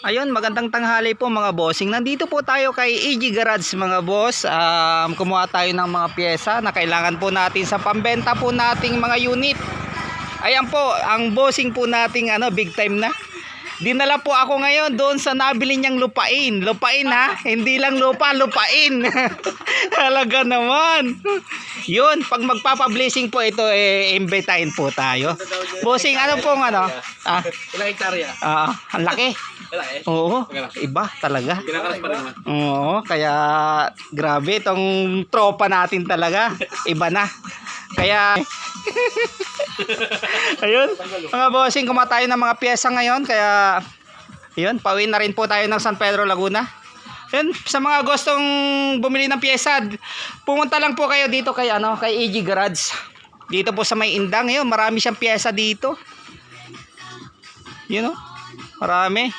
Ayun, magandang tanghali po mga bossing. Nandito po tayo kay EG Garage mga boss. Um, kumuha tayo ng mga pyesa na kailangan po natin sa pambenta po nating mga unit. Ayan po, ang bossing po nating ano, big time na. Dinala po ako ngayon doon sa nabili niyang lupain. Lupain ha, hindi lang lupa, lupain. Talaga naman. Yun, pag magpapablessing po ito, eh, imbitahin po tayo. Bossing, ano pong ano? Ah, Ilang hektarya? ah, ang laki. Eh. Oo, iba talaga. Pa rin naman. Oo, kaya grabe itong tropa natin talaga. Iba na. Kaya Ayun, mga bossing, kumatayo ng mga pyesa ngayon kaya yun, pauwi na rin po tayo ng San Pedro Laguna. Yun, sa mga gustong bumili ng pyesa, pumunta lang po kayo dito kay ano, kay EG Garage. Dito po sa may Indang, yun, marami siyang pyesa dito. Yun oh. Marami.